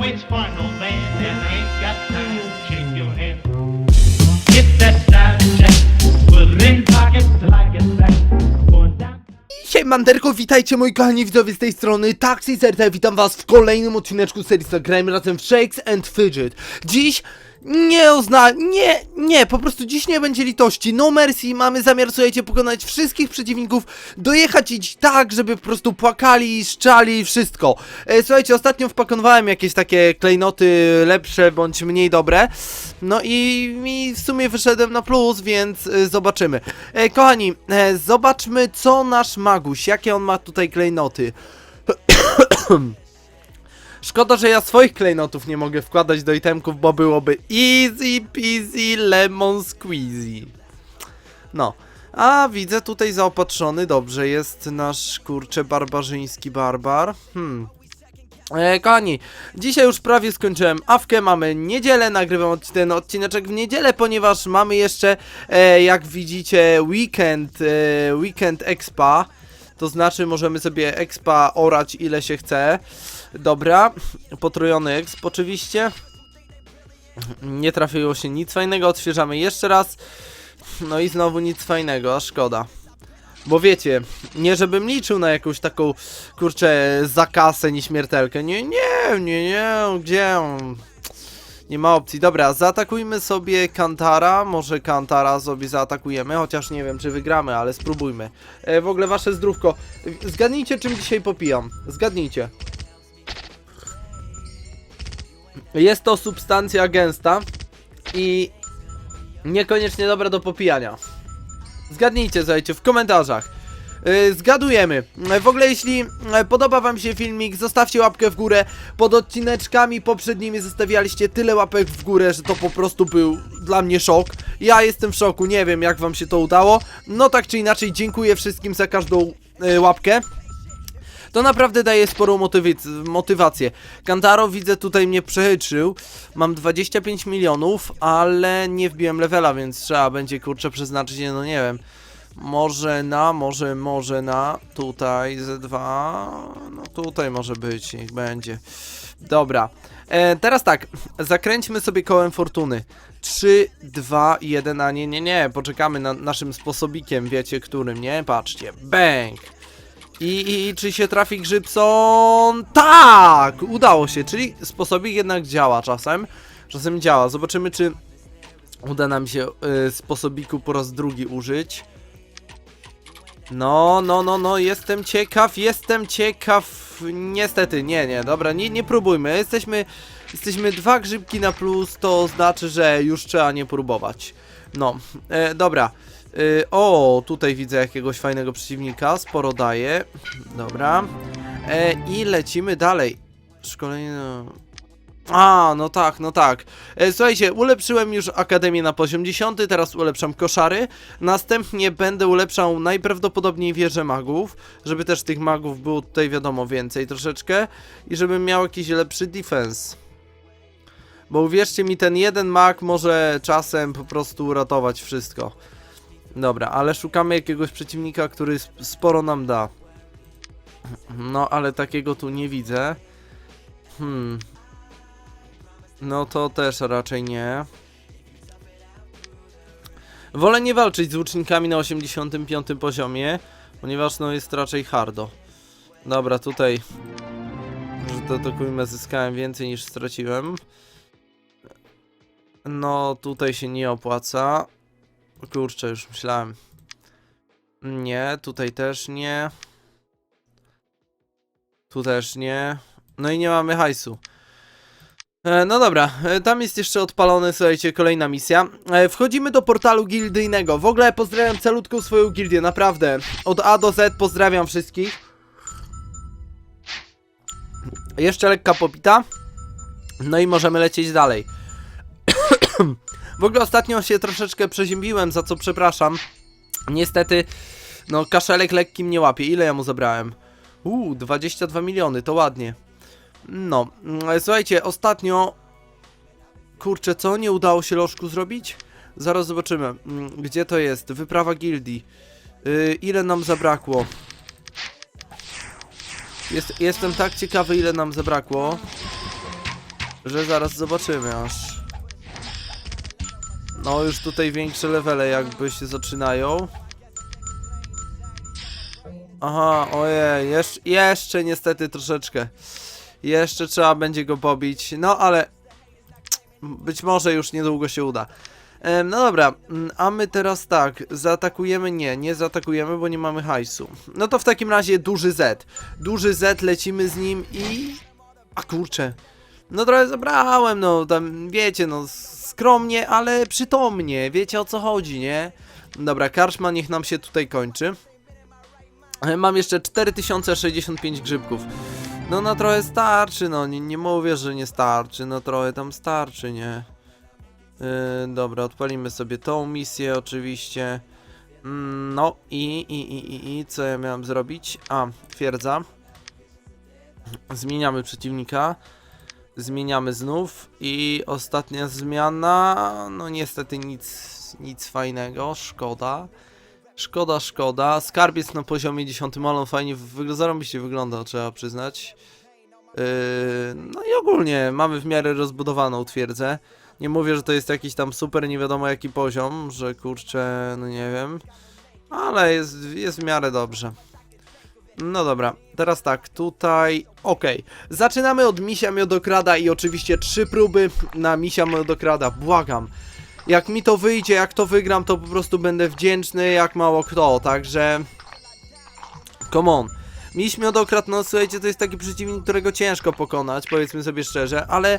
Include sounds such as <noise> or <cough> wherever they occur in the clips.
waits for no man and ain't got time to shake your hand. Get that style check, pockets down. Siemanderko, witajcie moi kochani widzowie z tej strony Taxi ZT, witam was w kolejnym odcineczku serii Gramy razem w Shakes and Fidget. Dziś nie uzna... nie, nie, po prostu dziś nie będzie litości, no mercy, mamy zamiar, słuchajcie, pokonać wszystkich przeciwników, dojechać ich tak, żeby po prostu płakali, szczali wszystko. E, słuchajcie, ostatnio wpakowałem jakieś takie klejnoty lepsze bądź mniej dobre, no i, i w sumie wyszedłem na plus, więc e, zobaczymy. E, kochani, e, zobaczmy co nasz Maguś, jakie on ma tutaj klejnoty. <coughs> Szkoda, że ja swoich klejnotów nie mogę wkładać do itemków, bo byłoby easy peasy lemon squeezy. No. A widzę tutaj zaopatrzony, dobrze, jest nasz kurczę barbarzyński barbar. Hmm. E, kochani, dzisiaj już prawie skończyłem awkę, mamy niedzielę, nagrywam ten odcineczek w niedzielę, ponieważ mamy jeszcze, e, jak widzicie, weekend, e, weekend expa, to znaczy możemy sobie expa orać ile się chce. Dobra, potrojony exp oczywiście. Nie trafiło się nic fajnego, odświeżamy jeszcze raz. No i znowu nic fajnego, a szkoda. Bo wiecie, nie żebym liczył na jakąś taką, kurczę, zakasę nieśmiertelkę. Nie, nie, nie, nie, gdzie? Nie ma opcji. Dobra, zaatakujmy sobie Kantara. Może Kantara sobie zaatakujemy, chociaż nie wiem, czy wygramy, ale spróbujmy. E, w ogóle wasze zdrówko. Zgadnijcie, czym dzisiaj popijam. Zgadnijcie. Jest to substancja gęsta i niekoniecznie dobra do popijania. Zgadnijcie, słuchajcie, w komentarzach. Yy, zgadujemy. W ogóle jeśli yy, podoba wam się filmik, zostawcie łapkę w górę. Pod odcineczkami poprzednimi zostawialiście tyle łapek w górę, że to po prostu był dla mnie szok. Ja jestem w szoku, nie wiem jak wam się to udało. No tak czy inaczej, dziękuję wszystkim za każdą yy, łapkę. To naprawdę daje sporą motywację. Kantaro widzę tutaj mnie przechytrzył. Mam 25 milionów, ale nie wbiłem levela, więc trzeba będzie kurczę przeznaczyć, no nie wiem. Może na, może, może na, tutaj Z2, no tutaj może być, niech będzie. Dobra, e, teraz tak, zakręćmy sobie kołem fortuny. 3, 2, 1, a nie, nie, nie, poczekamy na naszym sposobikiem, wiecie którym, nie? Patrzcie, bang! I, i, czy się trafi Grzybson? Tak! Udało się, czyli sposobik jednak działa czasem. Czasem działa. Zobaczymy, czy uda nam się y, sposobiku po raz drugi użyć. No, no, no, no, jestem ciekaw, jestem ciekaw. Niestety, nie, nie, dobra, nie, nie próbujmy. Jesteśmy, jesteśmy dwa grzybki na plus, to znaczy, że już trzeba nie próbować. No, e, dobra. Y, o, tutaj widzę jakiegoś fajnego przeciwnika, sporo daje. Dobra. E, I lecimy dalej. Szkolenie. A, no tak, no tak. E, słuchajcie, ulepszyłem już Akademię na poziom 10, teraz ulepszam koszary. Następnie będę ulepszał najprawdopodobniej wieże magów, żeby też tych magów było tutaj wiadomo więcej troszeczkę i żebym miał jakiś lepszy defense. Bo uwierzcie mi, ten jeden mag może czasem po prostu uratować wszystko. Dobra, ale szukamy jakiegoś przeciwnika, który sp- sporo nam da. No, ale takiego tu nie widzę. Hmm. No to też raczej nie. Wolę nie walczyć z łucznikami na 85 poziomie, ponieważ no jest raczej hardo. Dobra, tutaj że to dokujmy, zyskałem więcej niż straciłem. No, tutaj się nie opłaca. Kurczę, już myślałem. Nie, tutaj też nie. Tu też nie. No i nie mamy hajsu. E, no dobra, e, tam jest jeszcze odpalony, słuchajcie, kolejna misja. E, wchodzimy do portalu gildyjnego. W ogóle pozdrawiam calutką swoją gildię, naprawdę. Od A do Z pozdrawiam wszystkich. Jeszcze lekka popita. No i możemy lecieć dalej. <coughs> W ogóle ostatnio się troszeczkę przeziębiłem, za co przepraszam. Niestety, no kaszelek lekki mnie łapie. Ile ja mu zabrałem? Uuu, 22 miliony, to ładnie. No, mm, słuchajcie, ostatnio... Kurczę, co? Nie udało się lożku zrobić? Zaraz zobaczymy. Mm, Gdzie to jest? Wyprawa gildii. Yy, ile nam zabrakło? Jest, jestem tak ciekawy, ile nam zabrakło. że zaraz zobaczymy aż. No już tutaj większe levele jakby się zaczynają. Aha, ojej, jeszcze, jeszcze niestety troszeczkę. Jeszcze trzeba będzie go pobić, no ale być może już niedługo się uda. No dobra, mm, a my teraz tak, zaatakujemy? Nie, nie zaatakujemy, bo nie mamy hajsu. No to w takim razie duży Z. Duży Z, lecimy z nim i... A kurczę. No trochę zabrałem, no tam wiecie, no skromnie, ale przytomnie, wiecie o co chodzi, nie? Dobra, karczma niech nam się tutaj kończy. E, Mam jeszcze 4065 grzybków. No na trochę starczy, no nie, nie mówię, że nie starczy, no trochę tam starczy, nie? Yy, dobra, odpalimy sobie tą misję oczywiście. Mm, no i, i, i, i, i co ja miałem zrobić? A, twierdza. Zmieniamy przeciwnika. Zmieniamy znów i ostatnia zmiana, no niestety nic, nic fajnego, szkoda. Szkoda, szkoda. Skarbiec na poziomie 10, ale fajnie wygląda, zarobiście wygląda, trzeba przyznać. Yy, no i ogólnie mamy w miarę rozbudowaną twierdzę. Nie mówię, że to jest jakiś tam super nie wiadomo jaki poziom, że kurczę, no nie wiem. Ale jest, jest w miarę dobrze. No dobra, teraz tak, tutaj, okej. Zaczynamy od misia miodokrada i oczywiście trzy próby na misia miodokrada, błagam. Jak mi to wyjdzie, jak to wygram, to po prostu będę wdzięczny jak mało kto, także... Come on. Miś miodokrat, no słuchajcie, to jest taki przeciwnik, którego ciężko pokonać, powiedzmy sobie szczerze, ale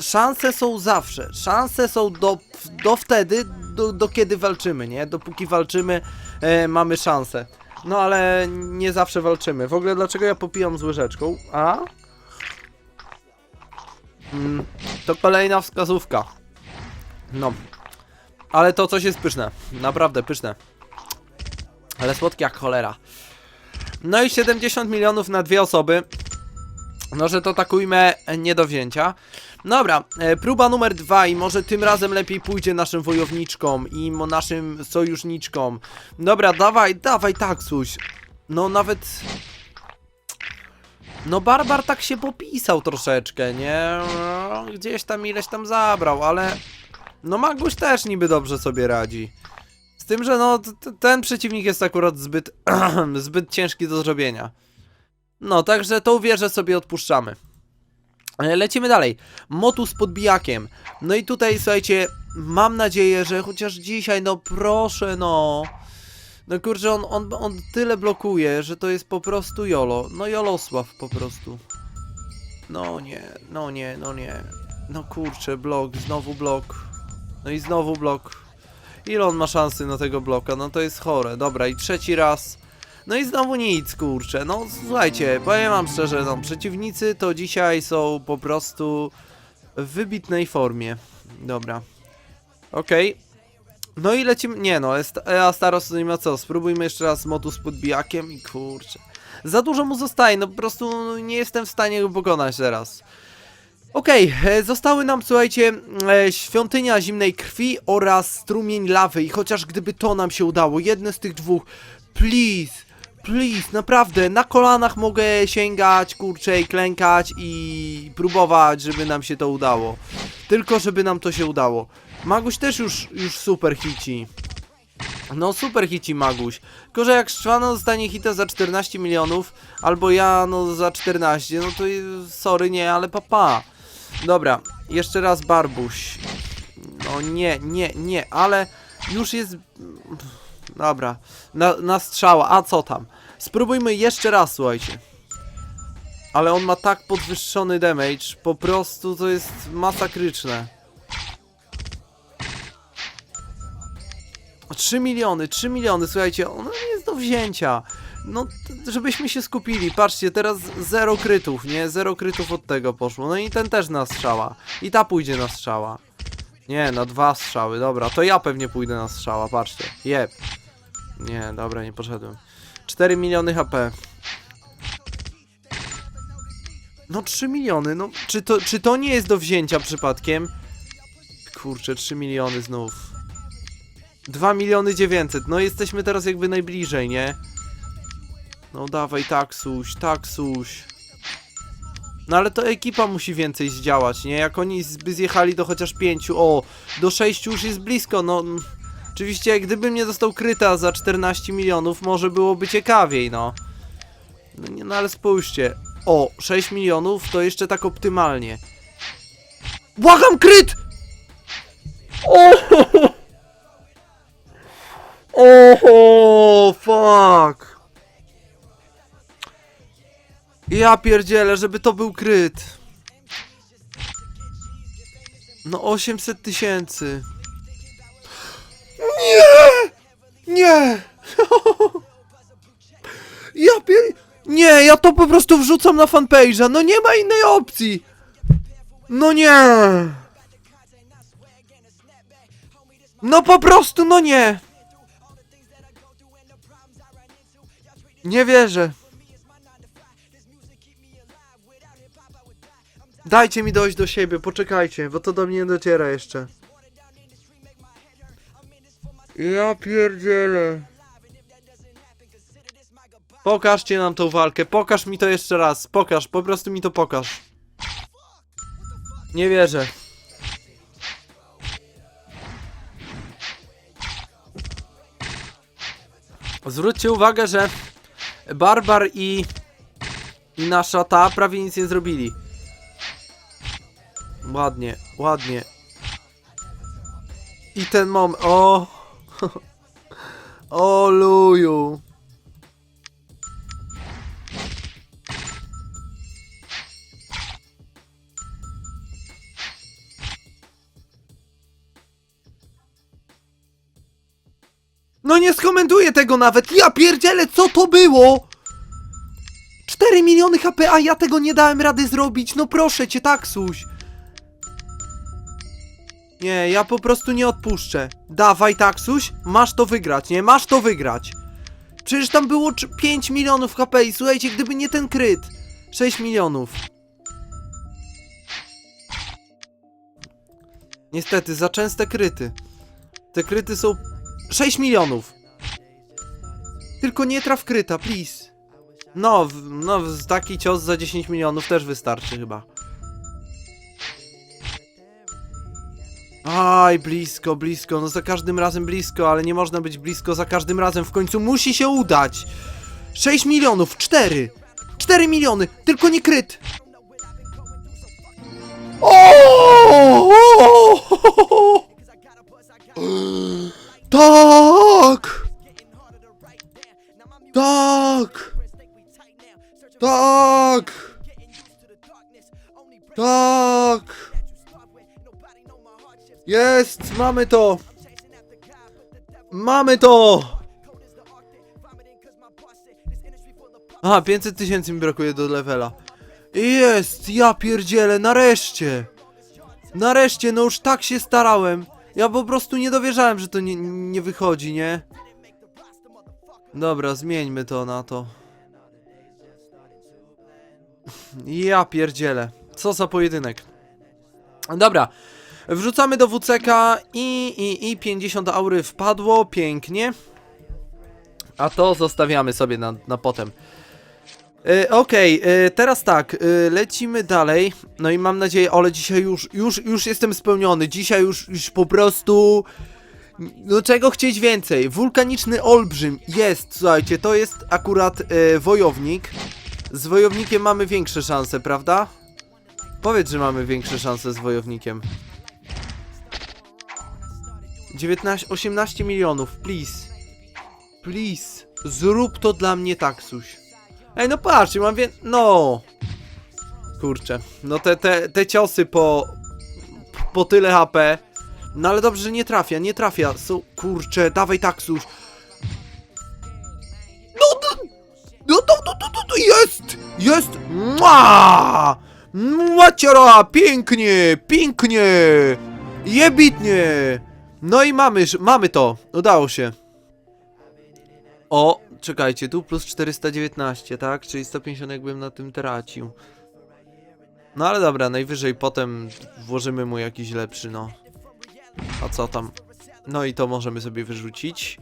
szanse są zawsze. Szanse są do, do wtedy, do, do kiedy walczymy, nie? Dopóki walczymy, e, mamy szansę. No ale nie zawsze walczymy. W ogóle dlaczego ja popijam z łyżeczką? A? Mm, to kolejna wskazówka. No. Ale to coś jest pyszne. Naprawdę pyszne. Ale słodkie jak cholera. No i 70 milionów na dwie osoby. No, że to takujmy nie do wzięcia. Dobra, e, próba numer dwa i może tym razem lepiej pójdzie naszym wojowniczkom i naszym sojuszniczkom. Dobra, dawaj, dawaj taksuś. No nawet... No Barbar tak się popisał troszeczkę, nie? Gdzieś tam ileś tam zabrał, ale... No Maguś też niby dobrze sobie radzi. Z tym, że no ten przeciwnik jest akurat zbyt... <clears throat> zbyt ciężki do zrobienia. No, także tą wieżę sobie odpuszczamy. E, Lecimy dalej. Motu z podbijakiem. No i tutaj, słuchajcie, mam nadzieję, że chociaż dzisiaj, no proszę, no. No kurczę, on, on, on tyle blokuje, że to jest po prostu Jolo. No Jolosław po prostu. No nie, no nie, no nie. No kurczę, blok, znowu blok. No i znowu blok. Ile on ma szansy na tego bloka? No to jest chore. Dobra, i trzeci raz. No i znowu nic, kurczę. No słuchajcie, powiem wam szczerze, no przeciwnicy to dzisiaj są po prostu w wybitnej formie. Dobra. Okej. No i lecimy. Nie no, Est- a Staros nie ma co. Spróbujmy jeszcze raz motu z podbijakiem i kurczę. Za dużo mu zostaje, no po prostu nie jestem w stanie go pokonać teraz. Okej, e, zostały nam, słuchajcie, e, świątynia zimnej krwi oraz strumień lawy i chociaż gdyby to nam się udało, jedne z tych dwóch, please, please, naprawdę, na kolanach mogę sięgać, kurczę, i klękać i próbować, żeby nam się to udało. Tylko, żeby nam to się udało. Maguś też już, już super hici. No super hici Maguś. Tylko, że jak Szczwano dostanie hita za 14 milionów, albo ja no za 14, no to sorry, nie, ale papa. Dobra, jeszcze raz Barbuś. No nie, nie, nie, ale już jest... Dobra, na, na strzała, a co tam? Spróbujmy jeszcze raz, słuchajcie. Ale on ma tak podwyższony damage, po prostu to jest masakryczne. 3 miliony, 3 miliony, słuchajcie, ono nie jest do wzięcia. No, żebyśmy się skupili. Patrzcie, teraz zero krytów, nie? Zero krytów od tego poszło. No i ten też na strzała. I ta pójdzie na strzała. Nie, na dwa strzały, dobra. To ja pewnie pójdę na strzała, patrzcie. Jeb. Nie, dobra, nie poszedłem. 4 miliony HP. No 3 miliony, no czy to, czy to nie jest do wzięcia przypadkiem? Kurczę, 3 miliony znów. 2 miliony 900, no jesteśmy teraz jakby najbliżej, nie? No dawaj taksuś, taksuś. No ale to ekipa musi więcej zdziałać, nie? Jak oni by zjechali do chociaż pięciu, o, do sześciu już jest blisko, no... Oczywiście, gdybym nie dostał kryta za 14 milionów, może byłoby ciekawiej, no. No, nie, no ale spójrzcie. O, 6 milionów to jeszcze tak optymalnie. Błagam, kryt! O! O, fuck! Ja pierdzielę, żeby to był kryt. No 800 tysięcy. Nie! Nie! Ja pier... Nie, ja to po prostu wrzucam na fanpage'a, no nie ma innej opcji! No nie! No po prostu, no nie! Nie wierzę. Dajcie mi dojść do siebie, poczekajcie, bo to do mnie nie dociera jeszcze. Ja pierdzielę. Pokażcie nam tą walkę, pokaż mi to jeszcze raz, pokaż, po prostu mi to pokaż. Nie wierzę. Zwróćcie uwagę, że Barbar i, i nasza ta prawie nic nie zrobili. Ładnie, ładnie. I ten mom. O! <laughs> O. No nie skomentuję tego nawet. Ja pierdzielę, co to było? 4 miliony HP, a ja tego nie dałem rady zrobić. No proszę cię, taksuś. Nie, ja po prostu nie odpuszczę. Dawaj, taksuś, masz to wygrać, nie? Masz to wygrać. Przecież tam było cz- 5 milionów HP i słuchajcie, gdyby nie ten kryt. 6 milionów. Niestety, za częste kryty. Te kryty są 6 milionów. Tylko nie traf kryta, please. No, no, taki cios za 10 milionów też wystarczy chyba. Aj, blisko, blisko, no za każdym razem blisko, ale nie można być blisko za każdym razem, w końcu musi się udać. 6 milionów, 4. 4 miliony, tylko nie kryt. O! Tak! Tak! Tak! Tak! Jest! Mamy to! Mamy to! A, 500 tysięcy mi brakuje do levela. Jest! Ja pierdzielę, nareszcie! Nareszcie, no już tak się starałem. Ja po prostu nie dowierzałem, że to nie, nie wychodzi, nie? Dobra, zmieńmy to na to. Ja pierdzielę. Co za pojedynek. Dobra. Wrzucamy do WCK i, i, i 50 aury wpadło, pięknie. A to zostawiamy sobie na, na potem. Y, Okej, y, teraz tak, y, lecimy dalej. No i mam nadzieję, ale dzisiaj już, już, już jestem spełniony. Dzisiaj już, już po prostu. No czego chcieć więcej? Wulkaniczny olbrzym jest, słuchajcie, to jest akurat y, wojownik. Z wojownikiem mamy większe szanse, prawda? Powiedz, że mamy większe szanse z wojownikiem. 19, 18 milionów, please. Please. Zrób to dla mnie taksuś. Ej, no patrzcie, mam wie... No. Kurczę. No te, te, te ciosy po... Po tyle HP. No ale dobrze, że nie trafia, nie trafia. Są... Kurczę, dawaj taksuś. No to, to, to, to, to jest! Jest! Mua! Maciora! Pięknie! Pięknie! Jebitnie! No i mamy, mamy to. Udało się. O, czekajcie, tu plus 419, tak? Czyli 150 jakbym na tym tracił. No ale dobra, najwyżej potem włożymy mu jakiś lepszy, no. A co tam? No i to możemy sobie wyrzucić.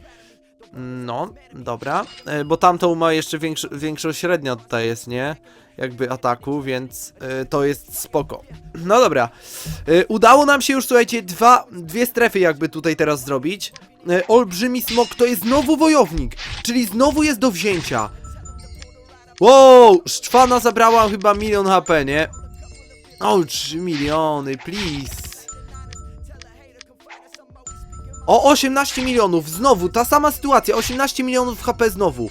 No, dobra. E, bo tamtą ma jeszcze większy, większą średnia tutaj jest, nie? Jakby ataku, więc e, to jest spoko. No dobra. E, udało nam się już, słuchajcie, dwa, dwie strefy jakby tutaj teraz zrobić. E, olbrzymi smok to jest znowu wojownik, czyli znowu jest do wzięcia. Wow, Szczwana zabrała chyba milion HP, nie? O, 3 miliony, please. O 18 milionów, znowu, ta sama sytuacja, 18 milionów HP znowu.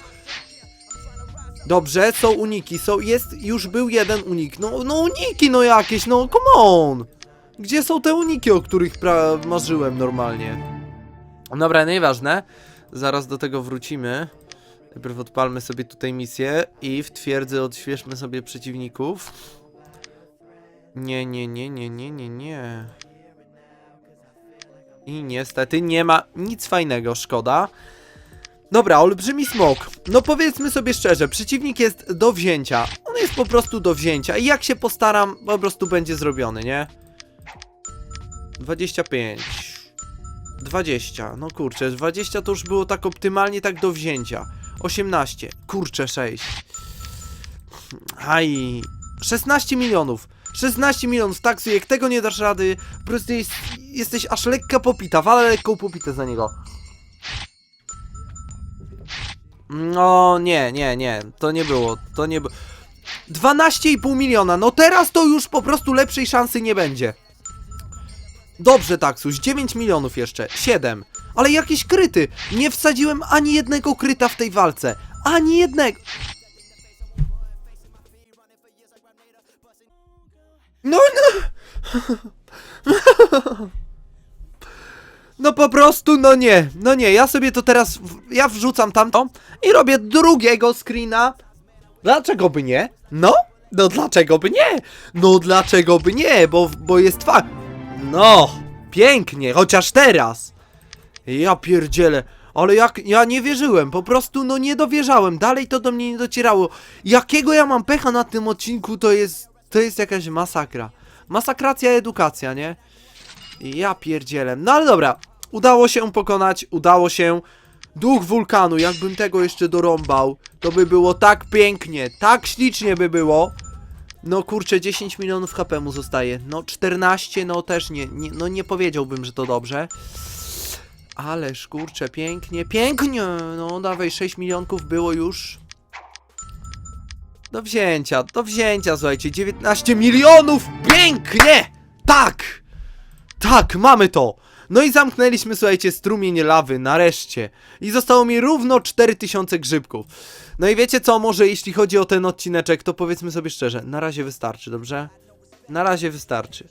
Dobrze, są uniki, są, jest, już był jeden unik. No, no uniki no jakieś, no come on. Gdzie są te uniki, o których marzyłem normalnie? Dobra, nieważne. Zaraz do tego wrócimy. Najpierw odpalmy sobie tutaj misję i w twierdzy odświeżmy sobie przeciwników. Nie, nie, nie, nie, nie, nie, nie. I niestety nie ma nic fajnego, szkoda. Dobra, olbrzymi smok. No powiedzmy sobie szczerze, przeciwnik jest do wzięcia. On jest po prostu do wzięcia i jak się postaram, po prostu będzie zrobiony, nie? 25. 20. No kurczę, 20 to już było tak optymalnie tak do wzięcia. 18. Kurczę, 6. Aj. 16 milionów. 16 milionów, tak, jak tego nie dasz rady, po prostu jest, jesteś aż lekka popita, walę lekką popitę za niego. No, nie, nie, nie, to nie było, to nie było. 12,5 miliona, no teraz to już po prostu lepszej szansy nie będzie. Dobrze, Taksus, 9 milionów jeszcze, 7. Ale jakieś kryty, nie wsadziłem ani jednego kryta w tej walce, ani jednego. No, no. <laughs> No po prostu, no nie, no nie, ja sobie to teraz, w- ja wrzucam tamto i robię drugiego screena. Dlaczego by nie? No, no dlaczego by nie? No dlaczego by nie, bo, bo jest fakt. No, pięknie, chociaż teraz. Ja pierdzielę, ale jak, ja nie wierzyłem, po prostu no nie dowierzałem, dalej to do mnie nie docierało. Jakiego ja mam pecha na tym odcinku, to jest, to jest jakaś masakra. Masakracja edukacja, nie? Ja pierdzielę. No ale dobra, udało się pokonać, udało się. Duch wulkanu, jakbym tego jeszcze dorąbał, to by było tak pięknie, tak ślicznie by było. No kurczę, 10 milionów HP mu zostaje. No 14, no też nie, nie no nie powiedziałbym, że to dobrze. Ależ kurczę, pięknie, pięknie! No dawaj, 6 milionków było już. Do wzięcia, do wzięcia, słuchajcie, 19 milionów! Pięknie! Tak! Tak, mamy to! No i zamknęliśmy, słuchajcie, strumień lawy, nareszcie. I zostało mi równo 4000 grzybków. No i wiecie co, może jeśli chodzi o ten odcineczek, to powiedzmy sobie szczerze, na razie wystarczy, dobrze? Na razie wystarczy.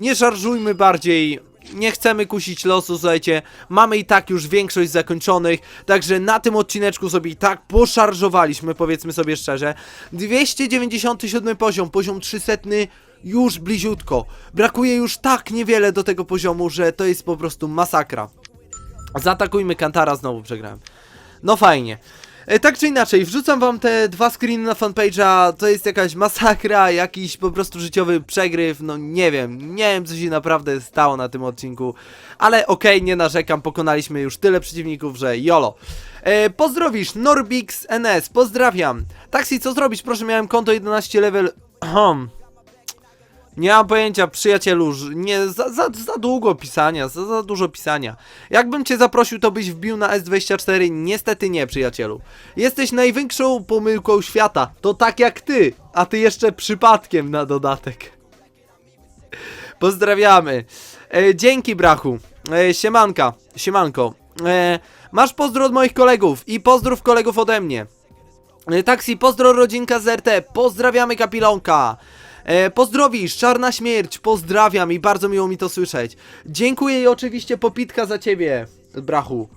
Nie szarżujmy bardziej, nie chcemy kusić losu, słuchajcie. Mamy i tak już większość zakończonych, także na tym odcineczku sobie i tak poszarżowaliśmy, powiedzmy sobie szczerze. 297 poziom, poziom 300 już bliziutko. Brakuje już tak niewiele do tego poziomu, że to jest po prostu masakra. Zaatakujmy Kantara, znowu przegrałem. No fajnie. E, tak czy inaczej, wrzucam wam te dwa screeny na fanpage'a, to jest jakaś masakra, jakiś po prostu życiowy przegryw, no nie wiem, nie wiem co się naprawdę stało na tym odcinku, ale okej, nie narzekam, pokonaliśmy już tyle przeciwników, że jolo. E, pozdrowisz, Norbix NS, pozdrawiam. Taxi, co zrobić? Proszę, miałem konto 11 level. <clears throat> Nie mam pojęcia, przyjacielu, nie, za, za, za długo pisania, za, za dużo pisania. Jakbym cię zaprosił, to byś wbił na S24, niestety nie, przyjacielu. Jesteś największą pomyłką świata, to tak jak ty, a ty jeszcze przypadkiem na dodatek. Pozdrawiamy. E, dzięki, brachu. E, siemanka, siemanko. E, masz pozdro od moich kolegów i pozdrów kolegów ode mnie. E, Taksi, pozdro rodzinka z RT, pozdrawiamy kapilonka. E, pozdrowisz, czarna śmierć, pozdrawiam i bardzo miło mi to słyszeć. Dziękuję i oczywiście popitka za ciebie, brachu.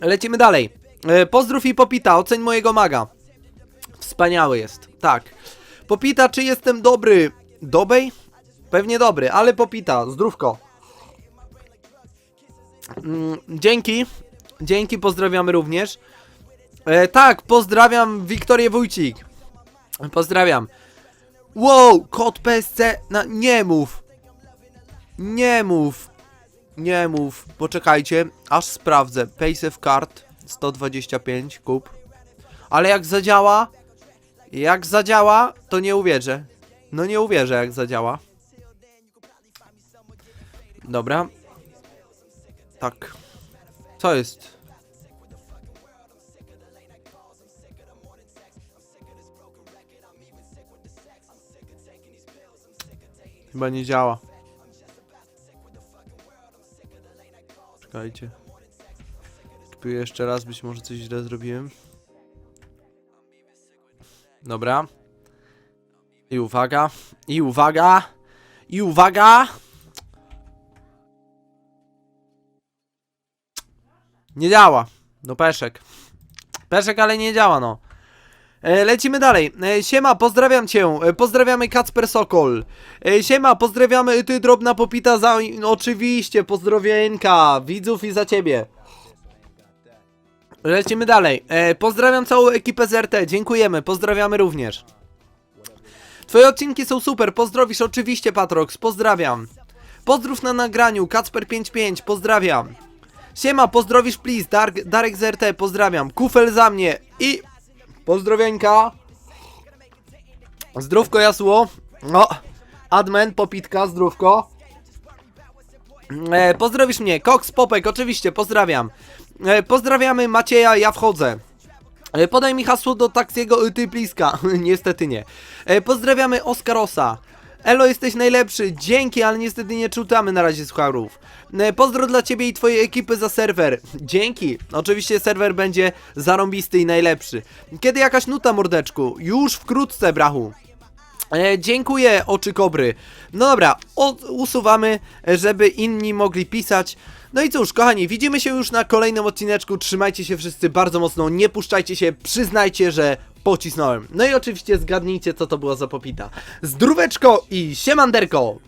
Lecimy dalej. E, pozdrów i popita, oceń mojego maga. Wspaniały jest, tak. Popita, czy jestem dobry? Dobej? Pewnie dobry, ale popita, zdrówko. Mm, dzięki, dzięki, pozdrawiamy również. E, tak, pozdrawiam Wiktorię Wójcik. Pozdrawiam. Wow, kod PSC na... Nie mów. Nie mów. Nie mów, poczekajcie, aż sprawdzę. Paysafe card 125, kup. Ale jak zadziała, jak zadziała, to nie uwierzę. No nie uwierzę, jak zadziała. Dobra. Tak. Co jest? Chyba nie działa. Czekajcie. Kupię jeszcze raz, być może coś źle zrobiłem. Dobra. I uwaga. I uwaga. I uwaga. Nie działa. No peszek. Peszek, ale nie działa, no. E, lecimy dalej. E, siema, pozdrawiam cię. E, pozdrawiamy Kacper Sokol. Siema, pozdrawiamy ty drobna popita za... Oczywiście, pozdrowienka. Widzów i za ciebie. Lecimy dalej. Pozdrawiam całą ekipę z RT. Dziękujemy. Pozdrawiamy również. Twoje odcinki są super. Pozdrowisz oczywiście, Patrox. Pozdrawiam. Pozdrów na nagraniu. Kacper55. Pozdrawiam. Siema, pozdrowisz please. Dark, Darek z RT. Pozdrawiam. Kufel za mnie. I... Pozdrowieńka. Zdrówko jasło. No. Admin, popitka, zdrówko. E, pozdrowisz mnie. Cox Popek, oczywiście, pozdrawiam. E, pozdrawiamy Macieja, ja wchodzę. E, podaj mi hasło do taksiego y, ty <laughs> niestety nie. E, pozdrawiamy Oskarosa. Elo, jesteś najlepszy. Dzięki, ale niestety nie czytamy na razie słucharów. E, pozdro dla ciebie i twojej ekipy za serwer. Dzięki. Oczywiście serwer będzie zarąbisty i najlepszy. Kiedy jakaś nuta, mordeczku? Już wkrótce, brachu. E, dziękuję, oczy kobry. No dobra, usuwamy, żeby inni mogli pisać. No i cóż, kochani, widzimy się już na kolejnym odcineczku. Trzymajcie się wszyscy bardzo mocno, nie puszczajcie się, przyznajcie, że pocisnąłem. No i oczywiście zgadnijcie, co to było za popita. Zdróweczko i siemanderko!